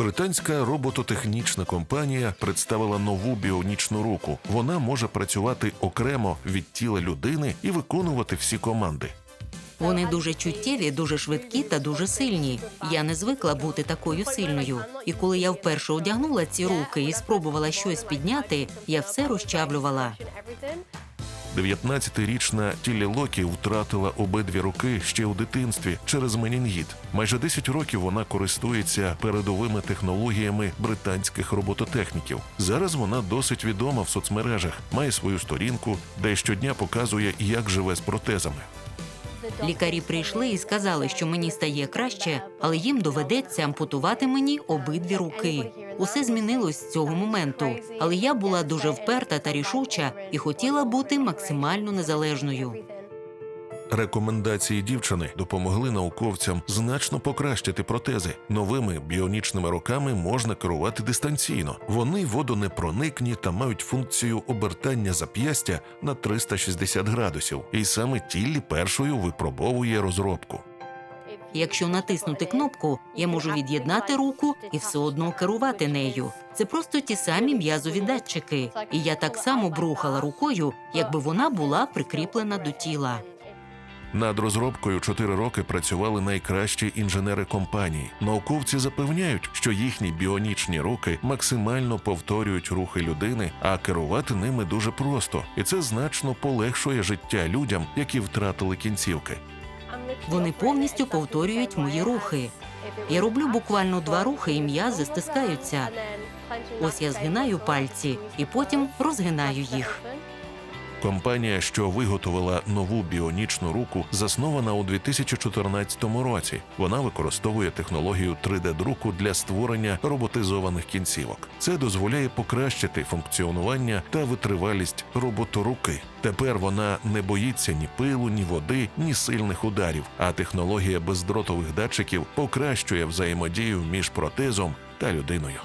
Британська робототехнічна компанія представила нову біонічну руку. Вона може працювати окремо від тіла людини і виконувати всі команди. Вони дуже чуттєві, дуже швидкі та дуже сильні. Я не звикла бути такою сильною. І коли я вперше одягнула ці руки і спробувала щось підняти, я все розчавлювала. 19-річна Тіллі Локі втратила обидві руки ще у дитинстві через менінгіт. Майже 10 років вона користується передовими технологіями британських робототехніків. Зараз вона досить відома в соцмережах, має свою сторінку, де щодня показує, як живе з протезами. Лікарі прийшли і сказали, що мені стає краще, але їм доведеться ампутувати мені обидві руки. Усе змінилось з цього моменту, але я була дуже вперта та рішуча і хотіла бути максимально незалежною. Рекомендації дівчини допомогли науковцям значно покращити протези. Новими біонічними руками можна керувати дистанційно. Вони водонепроникні та мають функцію обертання зап'ястя на 360 градусів. І саме тілі першою випробовує розробку. Якщо натиснути кнопку, я можу від'єднати руку і все одно керувати нею. Це просто ті самі м'язові датчики, і я так само брухала рукою, якби вона була прикріплена до тіла. Над розробкою 4 роки працювали найкращі інженери компанії. Науковці запевняють, що їхні біонічні руки максимально повторюють рухи людини, а керувати ними дуже просто, і це значно полегшує життя людям, які втратили кінцівки. Вони повністю повторюють мої рухи. Я роблю буквально два рухи, і м'язи стискаються. Ось я згинаю пальці і потім розгинаю їх. Компанія, що виготовила нову біонічну руку, заснована у 2014 році. Вона використовує технологію 3D-друку для створення роботизованих кінцівок. Це дозволяє покращити функціонування та витривалість роботоруки. Тепер вона не боїться ні пилу, ні води, ні сильних ударів. А технологія бездротових датчиків покращує взаємодію між протезом та людиною.